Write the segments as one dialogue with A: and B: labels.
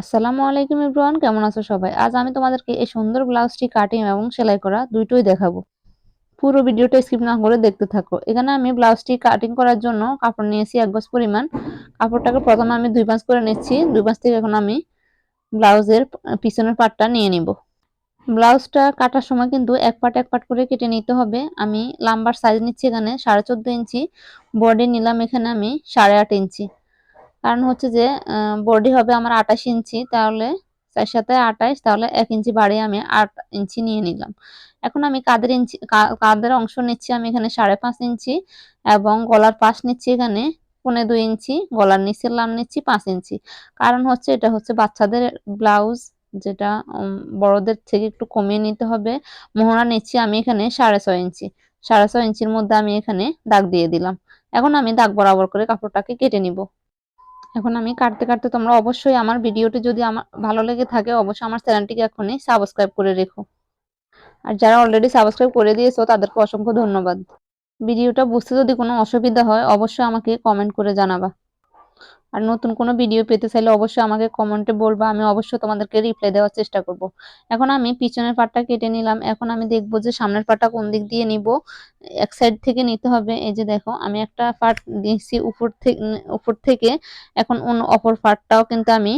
A: আসসালামু আলাইকুম এভরিওয়ান, কেমন আছো সবাই? আজ আমি তোমাদেরকে এই সুন্দর ব্লাউজটি কাটিং এবং সেলাই করা দুটোই দেখাবো। পুরো ভিডিওটা স্কিপ না করে দেখতে থাকো। এখানে আমি ব্লাউজটি কাটিং করার জন্য কাপড় নিয়েছি এক গজ পরিমাণ। কাপড়টাকে প্রথমে আমি দুই পাঁচ করে নিচ্ছি। দুই পাঁচ থেকে এখন আমি ব্লাউজের পিছনের পাটটা নিয়ে নিব। ব্লাউজটা কাটার সময় কিন্তু এক পাট এক পাট করে কেটে নিতে হবে। আমি লাম্বার সাইজ নিচ্ছি এখানে সাড়ে চোদ্দ ইঞ্চি। বডি নিলাম এখানে আমি সাড়ে আট ইঞ্চি। কারণ হচ্ছে যে বডি হবে আমার আঠাশ ইঞ্চি, তাহলে চার সাথে আঠাইশ তাহলে এক ইঞ্চি বাড়িয়ে আমি আট ইঞ্চি নিয়ে নিলাম। এখন আমি কাদের ইঞ্চি কাদের অংশ নিচ্ছি আমি এখানে সাড়ে পাঁচ ইঞ্চি এবং গলার পাশ নিচ্ছি এখানে পনে দুই ইঞ্চি, গলার নিচের লাম নিচ্ছি পাঁচ ইঞ্চি। কারণ হচ্ছে এটা হচ্ছে বাচ্চাদের ব্লাউজ যেটা বড়দের থেকে একটু কমিয়ে নিতে হবে। মোহরা নিচ্ছি আমি এখানে সাড়ে ছয় ইঞ্চি। সাড়ে ছয় ইঞ্চির মধ্যে আমি এখানে দাগ দিয়ে দিলাম। এখন আমি দাগ বরাবর করে কাপড়টাকে কেটে নিব। এখন আমি কাটতে কাটতে তোমরা অবশ্যই আমার ভিডিওটি যদি আমার, ভালো লেগে থাকে অবশ্যই আমার চ্যানেলটিকে এখনই সাবস্ক্রাইব করে রেখো। আর যারা অলরেডি সাবস্ক্রাইব করে দিয়েছ, তাদেরকে অসংখ্য ধন্যবাদ। ভিডিওটা বুঝতে যদি কোনো অসুবিধা হয়, অবশ্যই আমাকে কমেন্ট করে জানাবা। আর নতুন কোনো ভিডিও পেতে চাইলে অবশ্যই আমাকে কমেন্টে বলব, আমি অবশ্যই তোমাদেরকে রিপ্লাই দেওয়ার চেষ্টা করব। এখন আমি পিছনের পাটটা কেটে নিলাম, এখন আমি দেখব যে সামনের পাটটা কোন দিক দিয়ে নিব এক সাইড থেকে নিতে হবে, এই যে দেখো, আমি একটা পাট দিয়েছি উপর থেকে উপর থেকে, এখন অন্য অপর পাটটাও কিন্তু আমি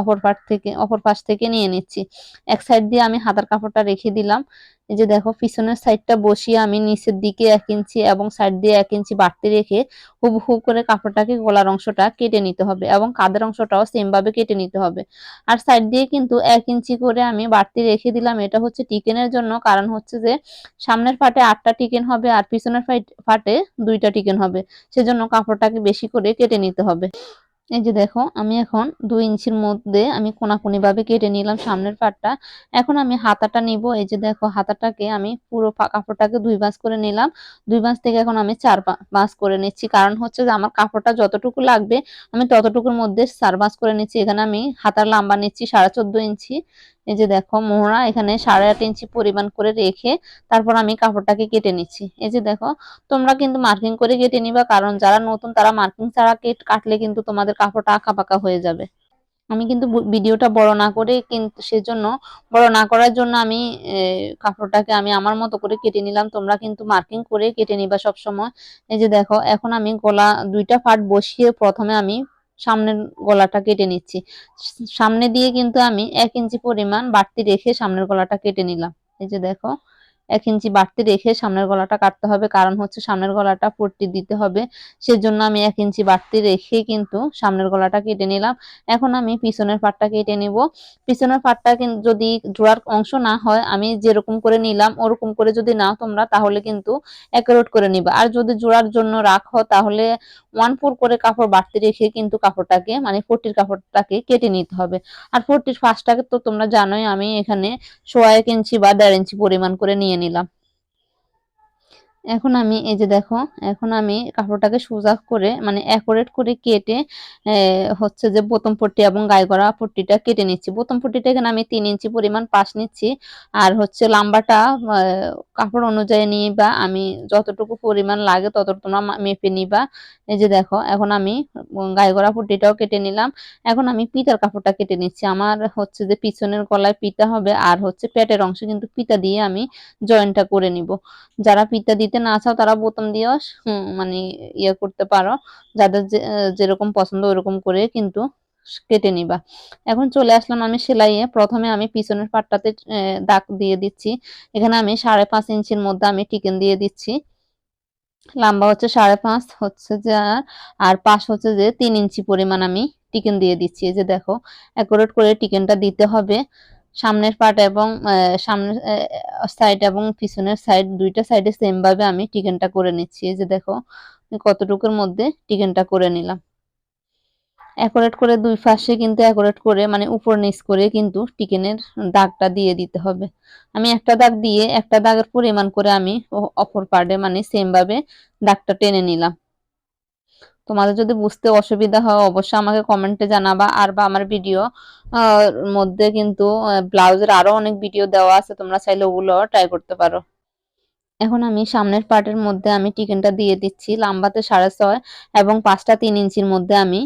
A: অপর পাট থেকে, অপর পাশ থেকে নিয়ে নিচ্ছি। এক সাইড দিয়ে আমি হাতার কাপড়টা রেখে দিলাম। এই যে দেখো, পিছনের সাইডটা বসিয়ে আমি নিচের দিকে এক ইঞ্চি এবং সাইড দিয়ে এক ইঞ্চি বাড়তি রেখে হুব হুবহু করে কাপড়টাকে গলার অংশটা কেটে নিতে হবে এবং কাদের অংশটাও সেম ভাবে কেটে নিতে হবে। আর সাইড দিয়ে কিন্তু এক ইঞ্চি করে আমি বাড়তি রেখে দিলাম। এটা হচ্ছে টিকেনের জন্য। কারণ হচ্ছে যে সামনের ফাটে আটটা টিকেন হবে আর পিছনের ফাটে দুইটা টিকেন হবে। সেজন্য কাপড়টাকে বেশি করে কেটে নিতে হবে। এই যে দেখো, আমি এখন দুই ইঞ্চির মধ্যে আমি কোনাকুনি ভাবে কেটে নিলাম সামনের পাটটা। এখন আমি হাতাটা নিব। এই যে দেখো, হাতাটাকে আমি পুরো কাপড়টাকে দুই বাস করে নিলাম। দুই বাস থেকে এখন আমি চার বাস করে নিচ্ছি। কারণ হচ্ছে যে আমার কাপড়টা যতটুকু লাগবে, আমি ততটুকুর মধ্যে চার বাস করে নিচ্ছি। এখানে আমি হাতার লাম্বা নিচ্ছি সাড়ে চোদ্দ ইঞ্চি। এই যে দেখো মোহরা, এখানে সাড়ে আট ইঞ্চি পরিমাণ করে রেখে তারপর আমি কাপড়টাকে কেটে নিচ্ছি। এই যে দেখো, তোমরা কিন্তু মার্কিং করে কেটে নিবা, কারণ যারা নতুন তারা মার্কিং ছাড়া কেট কাটলে কিন্তু তোমাদের কাপড়টা আঁকা পাকা হয়ে যাবে। আমি কিন্তু ভিডিওটা বড় না করে কিন্তু সেজন্য বড় না করার জন্য আমি কাপড়টাকে আমি আমার মতো করে কেটে নিলাম। তোমরা কিন্তু মার্কিং করে কেটে নিবা সব সময় এই যে দেখো, এখন আমি গলা দুইটা ফাট বসিয়ে প্রথমে আমি সামনের গলাটা কেটে নিচ্ছি। সামনে দিয়ে কিন্তু আমি এক ইঞ্চি পরিমাণ বাড়তি রেখে সামনের গলাটা কেটে নিলাম। এই যে দেখো, এক ইঞ্চি বাড়তি রেখে সামনের গলাটা কাটতে হবে, কারণ হচ্ছে সামনের গলাটা পট্টি দিতে হবে। সেজন্য আমি এক ইঞ্চি বাড়তি রেখে কিন্তু সামনের গলাটা কেটে নিলাম। এখন আমি পিছনের পাটটা কেটে নিব। পিছনের পাটটা যদি জোড়ার অংশ না হয়, আমি যেরকম করে নিলাম, ওরকম করে যদি নাও তোমরা, তাহলে কিন্তু একারোট করে নিবা। আর যদি জোড়ার জন্য রাখো, তাহলে ওয়ান ফোর করে কাপড় বাড়তে রেখে কিন্তু কাপড়টাকে মানে ফোরটির কাপড়টাকে কেটে নিতে হবে। আর ফোরটির ফার্স্টটাকে তো তোমরা জানোই, আমি এখানে সোয়া এক ইঞ্চি বা দেড় ইঞ্চি পরিমাণ করে নিয়ে নিলাম। এখন আমি, এই যে দেখো, এখন আমি কাপড়টাকে সোজা করে মানে অ্যাকোরেট করে কেটে হচ্ছে যে বোতম পট্টি এবং গায়ে গড়া পট্টিটা কেটে নিচ্ছি। বোতম পট্টিটা এখানে আমি তিন ইঞ্চি পরিমাণ পাশ নিচ্ছি। আর হচ্ছে লাম্বাটা কাপড় অনুযায়ী নিয়ে বা আমি যতটুকু পরিমাণ লাগে ততটুকু তোমরা মেপে নিবা। এই যে দেখো, এখন আমি গায়ে গড়া পট্টিটাও কেটে নিলাম। এখন আমি পিতার কাপড়টা কেটে নিচ্ছি। আমার হচ্ছে যে পিছনের গলায় পিতা হবে, আর হচ্ছে পেটের অংশে কিন্তু পিতা দিয়ে আমি জয়েন্টটা করে নিব। যারা পিতা দিতে দিতে না চাও তারা বোতাম দিয়েও মানে ইয়ে করতে পারো। যাদের যেরকম পছন্দ ওরকম করে কিন্তু কেটে নিবা। এখন চলে আসলাম আমি সেলাইয়ে। প্রথমে আমি পিছনের পাটটাতে দাগ দিয়ে দিচ্ছি। এখানে আমি সাড়ে পাঁচ ইঞ্চির মধ্যে আমি টিকেন দিয়ে দিচ্ছি। লম্বা হচ্ছে সাড়ে পাঁচ, হচ্ছে যে আর পাশ হচ্ছে যে তিন ইঞ্চি পরিমাণ আমি টিকেন দিয়ে দিচ্ছি। এই যে দেখো, অ্যাকোরেট করে টিকেনটা দিতে হবে। সামনের পার্ট এবং সামনের সাইড এবং পিছনের সাইড দুইটা সাইডে সেম ভাবে আমি টিকেনটা করে নিচ্ছি। এই যে দেখো কতটুকুর মধ্যে টিকেনটা করে নিলাম। অ্যাকোরেট করে দুই পাশে কিন্তু অ্যাকোরেট করে মানে উপর নিচ করে কিন্তু টিকেনের দাগটা দিয়ে দিতে হবে। আমি একটা দাগ দিয়ে, একটা দাগের পরিমাণ করে আমি অপর পার্টে মানে সেম ভাবে দাগটা টেনে নিলাম। তোমাদের যদি বুঝতে অসুবিধা হয়, অবশ্যই আমাকে কমেন্টে জানাবা। আর বা আমার ভিডিও মধ্যে কিন্তু ব্লাউজের আরও অনেক ভিডিও দেওয়া আছে, তোমরা চাইলে ওগুলো ট্রাই করতে পারো। এখন আমি সামনের পার্টের মধ্যে আমি টিকেনটা দিয়ে দিচ্ছি, লাম্বাতে সাড়ে ছয় এবং পাঁচটা তিন ইঞ্চির মধ্যে আমি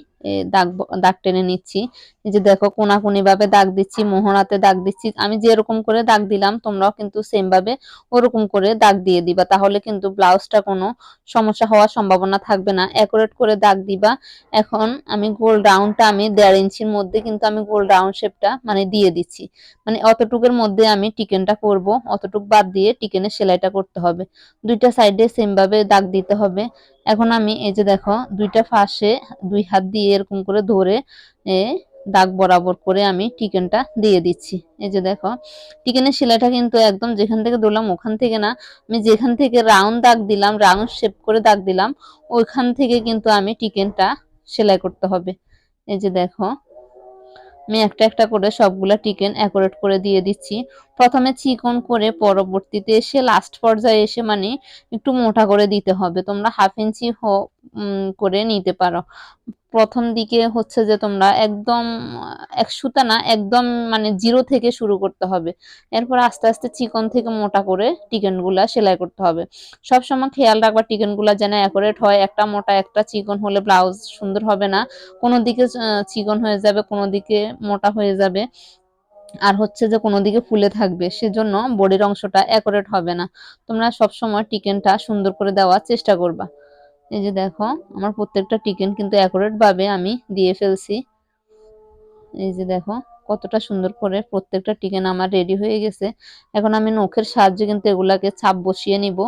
A: দাগ দাগ টেনে নিচ্ছি। এই যে দেখো কোনাকুনি ভাবে দাগ দিচ্ছি মোহরাতে দাগ দিচ্ছি। আমি যেরকম করে দাগ দিলাম, তোমরাও কিন্তু সেম ভাবে ওরকম করে দাগ দিয়ে দিবা। তাহলে কিন্তু ব্লাউজটা কোনো সমস্যা হওয়ার সম্ভাবনা থাকবে না। অ্যাকুরেট করে দাগ দিবা। এখন আমি গোল রাউন্ডটা আমি দেড় ইঞ্চির মধ্যে কিন্তু আমি গোল রাউন্ড শেপটা মানে দিয়ে দিচ্ছি। মানে অতটুকুর মধ্যে আমি টিকেনটা করব। অতটুক বাদ দিয়ে টিকেনের সেলাইটা করতে হবে। দুইটা সাইডে সেম ভাবে দাগ দিতে হবে। এখন আমি এই যে দেখো, দুইটা ফাঁসে দুই হাত দিয়ে এরকম করে ধরে দাগ বরাবর করে আমি টিকেনটা দিয়ে দিচ্ছি। এই যে দেখো, টিকেনের সেলাইটা কিন্তু একদম যেখান থেকে ধরলাম ওখান থেকে না, আমি যেখান থেকে রাউন্ড দাগ দিলাম, রাউন্ড শেপ করে দাগ দিলাম, ওইখান থেকে কিন্তু আমি টিকেনটা সেলাই করতে হবে। এই যে দেখো আমি একটা একটা করে সবগুলা টিকেন অ্যাকোরেট করে দিয়ে দিচ্ছি। প্রথমে চিকন করে পরবর্তীতে এসে লাস্ট পর্যায়ে এসে মানে একটু মোটা করে দিতে হবে। তোমরা হাফ ইঞ্চি করে নিতে পারো। প্রথম দিকে হচ্ছে যে তোমরা একদম এক সুতা না, একদম মানে জিরো থেকে শুরু করতে হবে। এরপর আস্তে আস্তে চিকন থেকে মোটা করে টিকেনগুলা সেলাই করতে হবে। সব সময় খেয়াল রাখবা টিকেনগুলা যেন অ্যাকোরেট হয়। একটা মোটা, একটা চিকন হলে ব্লাউজ সুন্দর হবে না। কোনো দিকে চিকন হয়ে যাবে কোনো দিকে মোটা হয়ে যাবে। আর হচ্ছে যে কোনো দিকে ফুলে থাকবে। সেজন্য বডির অংশটা অ্যাকোরেট হবে না। তোমরা সব সময় টিকেনটা সুন্দর করে দেওয়ার চেষ্টা করবা। এই যে দেখো, আমার প্রত্যেকটা টিকেন কিন্তু অ্যাকুরেট ভাবে আমি দিয়ে ফেলছি। এই যে দেখো, কতটা সুন্দর করে প্রত্যেকটা টিকেন আমার রেডি হয়ে গেছে। এখন আমি নখের সাহায্যে কিন্তু এগুলাকে ছাপ বসিয়ে নিব,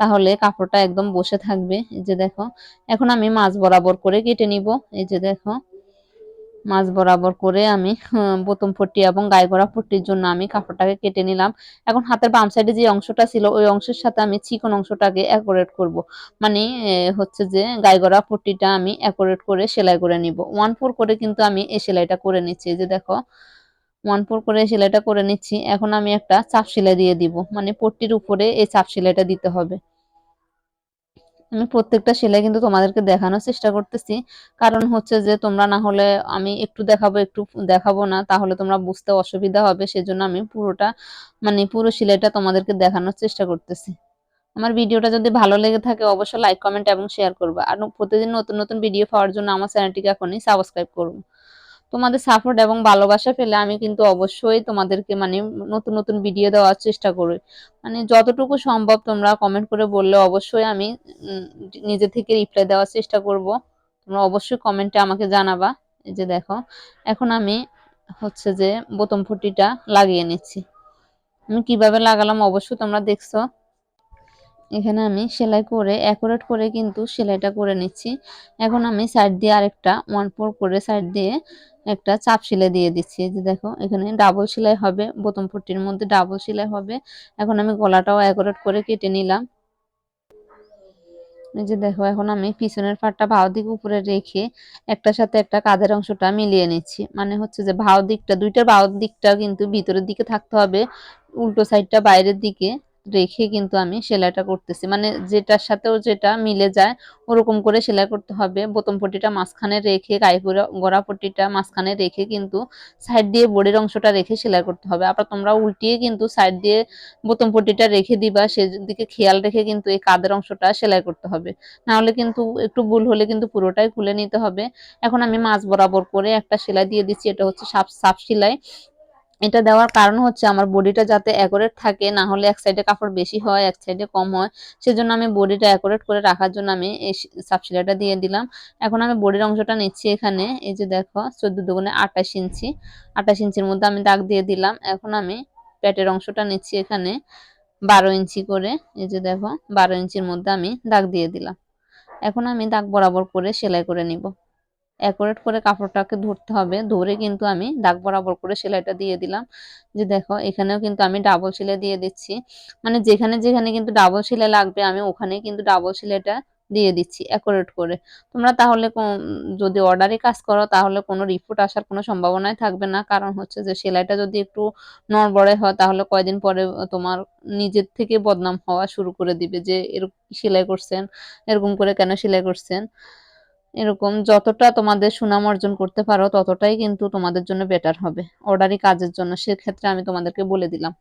A: তাহলে কাপড়টা একদম বসে থাকবে। এই যে দেখো, এখন আমি মাছ বরাবর করে কেটে নিব। এই যে দেখো মাছ বরাবর করে আমি বোতাম পট্টি এবং গায়ে পট্টির জন্য আমি কাপড়টাকে কেটে নিলাম। এখন হাতের বাম সাইডে যে অংশটা ছিল, ওই অংশের সাথে আমি চিকন অংশটাকে অ্যাকোরেট করব। মানে হচ্ছে যে গায়ে গড়া পট্টিটা আমি অ্যাকোরেট করে সেলাই করে নিব। ওয়ান ফোর করে কিন্তু আমি এই সেলাইটা করে নিচ্ছি। যে দেখো ওয়ান ফোর করে সেলাইটা করে নিচ্ছি। এখন আমি একটা চাপ সেলাই দিয়ে দিব। মানে পট্টির উপরে এই চাপ সেলাইটা দিতে হবে। আমি প্রত্যেকটা সেলাই কিন্তু তোমাদেরকে দেখানোর চেষ্টা করতেছি। কারণ হচ্ছে যে, তোমরা না হলে আমি একটু দেখাবো একটু দেখাবো না, তাহলে তোমরা বুঝতে অসুবিধা হবে। সেজন্য আমি পুরোটা মানে পুরো সেলাইটা তোমাদেরকে দেখানোর চেষ্টা করতেছি। আমার ভিডিওটা যদি ভালো লেগে থাকে, অবশ্যই লাইক কমেন্ট এবং শেয়ার করবে। আর প্রতিদিন নতুন নতুন ভিডিও পাওয়ার জন্য আমার চ্যানেলটিকে এখনই সাবস্ক্রাইব করুন। তোমাদের সাপোর্ট এবং ভালোবাসা পেলে আমি কিন্তু অবশ্যই তোমাদেরকে মানে নতুন নতুন ভিডিও দেওয়ার চেষ্টা করি। মানে যতটুকু সম্ভব তোমরা কমেন্ট করে বললে অবশ্যই আমি নিজে থেকে রিপ্লাই দেওয়ার চেষ্টা করব। তোমরা অবশ্যই কমেন্টে আমাকে জানাবা। এই যে দেখো, এখন আমি হচ্ছে যে বোতম ফুটিটা লাগিয়ে নিচ্ছি। আমি কীভাবে লাগালাম অবশ্যই তোমরা দেখছ। এখানে আমি সেলাই করে অ্যাকুরেট করে কিন্তু সেলাইটা করে নিচ্ছি। এখন আমি সাইড দিয়ে আরেকটা ওয়ান ফোর করে সাইড দিয়ে একটা চাপ সেলাই দিয়ে দিচ্ছি। যে দেখো, এখানে ডাবল সেলাই হবে বোতাম পট্টির মধ্যে ডাবল সেলাই হবে। এখন আমি গলাটাও অ্যাকুরেট করে কেটে নিলাম। এই যে দেখো, এখন আমি পিছনের পাটটা ভাও দিক উপরে রেখে একটার সাথে একটা কাঁধের অংশটা মিলিয়ে নিচ্ছি। মানে হচ্ছে যে ভাও দিকটা দুইটা ভাও দিকটা কিন্তু ভিতরের দিকে থাকতে হবে, উল্টো সাইডটা বাইরের দিকে। রেখে কিন্তু আমি সেলাইটা করতেছি। মানে যেটার সাথেও যেটা মিলে যায়, ওরকম করে সেলাই করতে হবে। বোতাম পট্টিটা মাঝখানে রেখে, গায়ে গড়া পট্টিটা মাঝখানে রেখে কিন্তু সাইড দিয়ে বডির অংশটা রেখে সেলাই করতে হবে। আবার তোমরা উল্টিয়ে কিন্তু সাইড দিয়ে বোতাম পট্টিটা রেখে দিবা, সেদিকে খেয়াল রেখে কিন্তু এই কাদের অংশটা সেলাই করতে হবে। নাহলে কিন্তু একটু ভুল হলে কিন্তু পুরোটাই খুলে নিতে হবে। এখন আমি মাছ বরাবর করে একটা সেলাই দিয়ে দিচ্ছি, এটা হচ্ছে সাপ সাপ সেলাই। এটা দেওয়ার কারণ হচ্ছে আমার বডিটা যাতে অ্যাকোরেট থাকে, না হলে এক সাইডে কাপড় বেশি হয়, এক সাইডে কম হয়। সেজন্য আমি বডিটা অ্যাকোরেট করে রাখার জন্য আমি এই সাপ সেলাইটা দিয়ে দিলাম। এখন আমি বডির অংশটা নিচ্ছি এখানে, এই যে দেখো, চোদ্দ দুগুণে আঠাশ ইঞ্চি। আঠাশ ইঞ্চির মধ্যে আমি দাগ দিয়ে দিলাম। এখন আমি প্যাটের অংশটা নিচ্ছি এখানে বারো ইঞ্চি করে। এই যে দেখো, বারো ইঞ্চির মধ্যে আমি দাগ দিয়ে দিলাম। এখন আমি দাগ বরাবর করে সেলাই করে নিব। অ্যাকুরেট করে কাপড়টাকে ধরতে হবে। ধরে কিন্তু আমি দাগ বরাবর করে সেলাইটা দিয়ে দিলাম। যে দেখো, এখানেও কিন্তু আমি ডাবল সেলাই দিয়ে দিচ্ছি। মানে যেখানে যেখানে কিন্তু ডাবল সেলাই লাগবে, আমি ওখানে কিন্তু ডাবল সেলাইটা দিয়ে দিচ্ছি অ্যাকোরেট করে। তোমরা তাহলে যদি অর্ডারে কাজ করো, তাহলে কোনো রিপোর্ট আসার কোনো সম্ভাবনাই থাকবে না। কারণ হচ্ছে যে সেলাইটা যদি একটু নড়বড়ে হয়, তাহলে কয়দিন পরে তোমার নিজের থেকে বদনাম হওয়া শুরু করে দিবে যে, এরকম সেলাই করছেন? এরকম করে কেন সেলাই করছেন? এরকম যতটা তোমাদের সুনাম অর্জন করতে পারো, ততটাই কিন্তু তোমাদের জন্য বেটার হবে। অর্ডারি কাজের জন্য, সেক্ষেত্রে আমি তোমাদেরকে বলে দিলাম।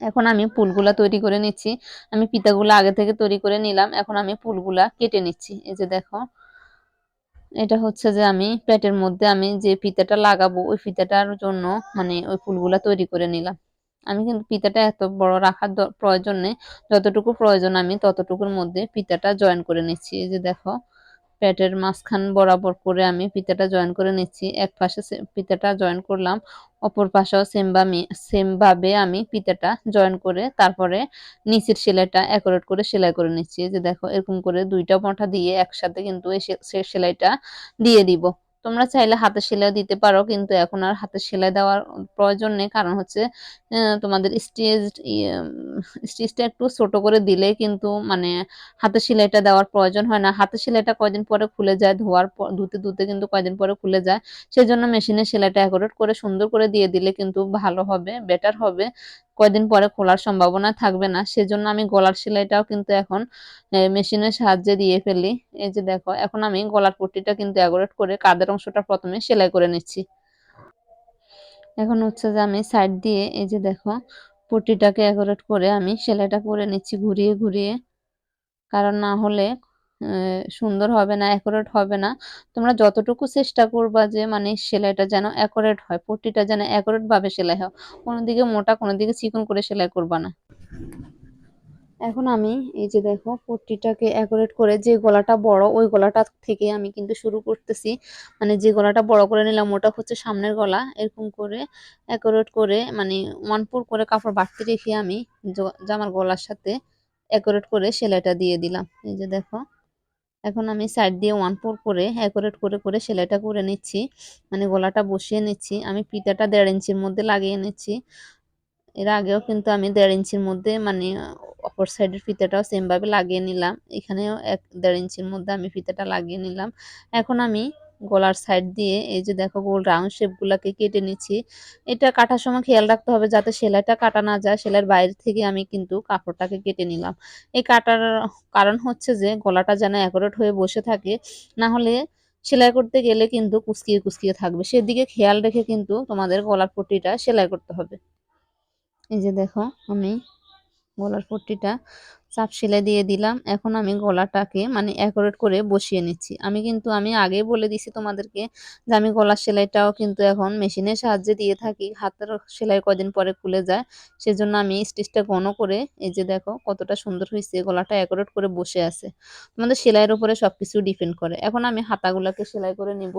A: এখন আমি ফুলগুলা তৈরি করে নিচ্ছি। আমি পিতাগুলা আগে থেকে তৈরি করে নিলাম, এখন আমি ফুলগুলা কেটে নিচ্ছি। এই যে দেখো, এটা হচ্ছে যে আমি প্লেটের মধ্যে আমি যে ফিতাটা লাগাবো, ওই ফিতাটার জন্য মানে ওই ফুলগুলা তৈরি করে নিলাম। আমি কিন্তু পিতাটা এত বড় রাখার প্রয়োজন নেই। যতটুকু প্রয়োজন আমি ততটুকুর মধ্যে পিতাটা জয়েন করে নিচ্ছি। এই যে দেখো প্যাটের মাঝখান বরাবর করে আমি পিতাটা জয়েন করে নিচ্ছি। এক পাশে পিতাটা জয়েন করলাম, অপর পাশেও সেম বা সেম ভাবে আমি পিতাটা জয়েন করে তারপরে নিচের সেলাইটা অ্যাকোরেট করে সেলাই করে নিচ্ছি। যে দেখো, এরকম করে দুইটা পাঁঠা দিয়ে একসাথে কিন্তু এই সেলাইটা দিয়ে দিব। তোমরা চাইলে হাতের সেলাই দিতে পারো, কিন্তু এখন আর হাতের সেলাই দেওয়ার প্রয়োজন নেই। কারণ হচ্ছে তোমাদের স্টিচ স্টিচটা একটু ছোট করে দিলে কিন্তু মানে হাতের সেলাইটা দেওয়ার প্রয়োজন হয় না। হাতের সেলাইটা কয়দিন পরে খুলে যায়, ধোয়ার পর ধুতে ধুতে কিন্তু কয়দিন পরে খুলে যায়। সেজন্য মেশিনে সেলাইটা অ্যাকোরেট করে সুন্দর করে দিয়ে দিলে কিন্তু ভালো হবে বেটার হবে। কয়দিন পরে খোলার সম্ভাবনা থাকবে না। সেজন্য আমি গলার সেলাইটাও কিন্তু এখন মেশিনের সাহায্যে দিয়ে ফেলি। এই যে দেখো, এখন আমি গলার পট্টিটা কিন্তু অ্যাগোরেট করে কাদের অংশটা প্রথমে সেলাই করে নিচ্ছি। এখন হচ্ছে যে আমি সাইড দিয়ে এই যে দেখো, পট্টিটাকে অ্যাকোরেট করে আমি সেলাইটা করে নিচ্ছি ঘুরিয়ে ঘুরিয়ে। কারণ না হলে সুন্দর হবে না অ্যাকোরেট হবে না। তোমরা যতটুকু চেষ্টা করবা যে মানে সেলাইটা যেন অ্যাকোরেট হয়, পট্টিটা যেন অ্যাকোরেট ভাবে সেলাই হয় কোনো দিকে মোটা কোনো দিকে চিকন করে সেলাই করবা না। এখন আমি এই যে দেখো, পট্টিটাকে অ্যাকোরেট করে যে গলাটা বড়, ওই গলাটা থেকে আমি কিন্তু শুরু করতেছি। মানে যে গলাটা বড় করে নিলাম, ওটা হচ্ছে সামনের গলা। এরকম করে অ্যাকোরেট করে মানে ওয়ান ফোর করে কাপড় বাড়তি রেখে আমি জামার গলার সাথে অ্যাকোরেট করে সেলাইটা দিয়ে দিলাম। এই যে দেখো এখন আমি সাইড দিয়ে ওয়ান ফোর করে অ্যাকোরেট করে করে সেলাইটা করে নিচ্ছি। মানে গলাটা বসিয়ে নিচ্ছি। আমি পিতাটা দেড় ইঞ্চির মধ্যে লাগিয়ে নিচ্ছি। এর আগেও কিন্তু আমি দেড় ইঞ্চির মধ্যে মানে অপর সাইডের ফিতাটাও সেমভাবে লাগিয়ে নিলাম। এখানেও এক দেড় ইঞ্চির মধ্যে আমি ফিতাটা লাগিয়ে নিলাম। এখন আমি গলার সাইড দিয়ে, এই যে দেখো গোল রাউন্ড শেপগুলোকে কেটে নিচ্ছি। এটা কাটার সময় খেয়াল রাখতে হবে যাতে সেলাইটা কাটা না যায়। সেলাইয়ের বাইরে থেকে আমি কিন্তু কাপড়টাকে কেটে নিলাম। এই কাটার কারণ হচ্ছে যে, গলাটা যেন অ্যাকোরেট হয়ে বসে থাকে, না হলে সেলাই করতে গেলে কিন্তু কুচকিয়ে কুচকিয়ে থাকবে। সেদিকে খেয়াল রেখে কিন্তু তোমাদের গলার পট্টিটা সেলাই করতে হবে। এই যে দেখো, আমি গলার পট্টিটা চাপ সেলাই দিয়ে দিলাম। এখন আমি গলাটাকে মানে অ্যাকোরেট করে বসিয়ে নিচ্ছি। আমি কিন্তু, আমি আগেই বলে দিছি তোমাদেরকে যে আমি গলার সেলাইটাও কিন্তু এখন মেশিনের সাহায্যে দিয়ে থাকি। হাতের সেলাই কদিন পরে খুলে যায়। সেজন্য আমি স্টিচটা ঘন করে, এই যে দেখো কতটা সুন্দর হয়েছে গলাটা অ্যাকোরেট করে বসে আছে। তোমাদের সেলাইয়ের উপরে সব কিছু ডিপেন্ড করে। এখন আমি হাতাগুলাকে সেলাই করে নিব।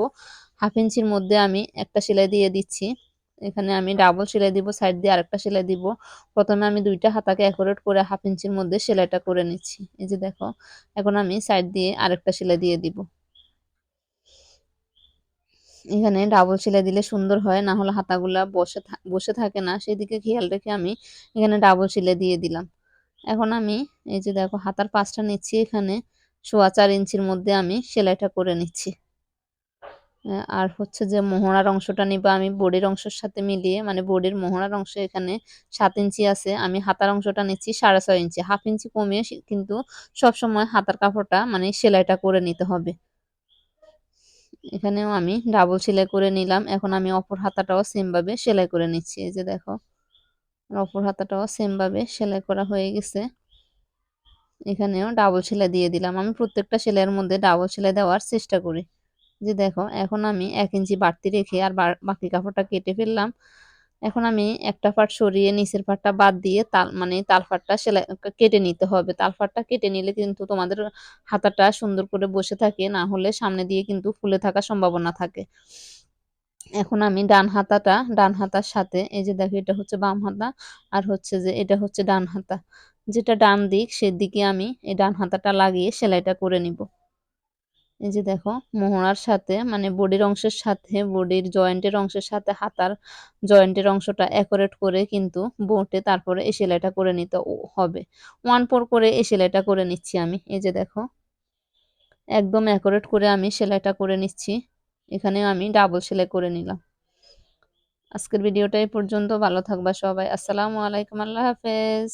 A: হাফ ইঞ্চির মধ্যে আমি একটা সেলাই দিয়ে দিচ্ছি। এখানে আমি ডাবল সেলাই দিব সাইড দিয়ে আরেকটা সেলাই দিব। প্রথমে আমি দুইটা হাতাকে অ্যাকোরেট করে হাফ ইঞ্চির মধ্যে সেলাইটা করে নিচ্ছি। এই যে দেখো, এখন আমি সাইড দিয়ে আরেকটা সেলাই দিয়ে দিব। এখানে ডাবল সেলাই দিলে সুন্দর হয়, না হলে হাতাগুলা বসে বসে থাকে না। সেদিকে খেয়াল রেখে আমি এখানে ডাবল সেলাই দিয়ে দিলাম। এখন আমি এই যে দেখো, হাতার পাঁচটা নিচ্ছি এখানে। সোয়া চার ইঞ্চির মধ্যে আমি সেলাইটা করে নিচ্ছি। আর হচ্ছে যে মোহরার অংশটা নিবা, আমি বডির অংশের সাথে মিলিয়ে মানে বডির মোহরার অংশ এখানে সাত ইঞ্চি আছে, আমি হাতার অংশটা নিচ্ছি সাড়ে ছয় ইঞ্চি। হাফ ইঞ্চি কমিয়ে কিন্তু সব সময় হাতার কাপড়টা মানে সেলাইটা করে নিতে হবে। এখানেও আমি ডাবল সেলাই করে নিলাম, এখন আমি অপর হাতাটাও সেমভাবে সেলাই করে নিচ্ছি, এই যে দেখো। অপর হাতাটাও সেমভাবে সেলাই করা হয়ে গেছে। এখানেও ডাবল সেলাই দিয়ে দিলাম, আমি প্রত্যেকটা সেলাইয়ের মধ্যে ডাবল সেলাই দেওয়ার চেষ্টা করি। যে দেখো, এখন আমি এক ইঞ্চি বাড়তি রেখে আর বাকি কাপড়টা কেটে ফেললাম। এখন আমি একটা পাট সরিয়ে নিচের পাটটা বাদ দিয়ে তাল মানে তালফাটটা সেলাই কেটে নিতে হবে। তালফাটটা কেটে নিলে কিন্তু তোমাদের হাতাটা সুন্দর করে বসে থাকে, না হলে সামনে দিয়ে কিন্তু ফুলে থাকার সম্ভাবনা থাকে। এখন আমি ডান হাতাটা, ডান হাতার সাথে, এই যে দেখো এটা হচ্ছে বাম হাতা আর হচ্ছে যে এটা হচ্ছে ডান হাতা। যেটা ডান দিক, সেদিকে আমি এই ডান হাতাটা লাগিয়ে সেলাইটা করে নিব। এই যে দেখো মোহরার সাথে মানে বডির অংশের সাথে, বডির জয়েন্টের অংশের সাথে, হাতার জয়েন্টের অংশটা অ্যাকোরেট করে কিন্তু বোটে তারপরে এই সেলাইটা করে নিতে হবে। ওয়ান ফোর করে এই সেলাইটা করে নিচ্ছি আমি। এই যে দেখো, একদম অ্যাকোরেট করে আমি সেলাইটা করে নিচ্ছি। এখানে আমি ডাবল সেলাই করে নিলাম। আজকের ভিডিওটা এই পর্যন্ত। ভালো থাকবা সবাই। আসসালামু আলাইকুম। আল্লাহ হাফেজ।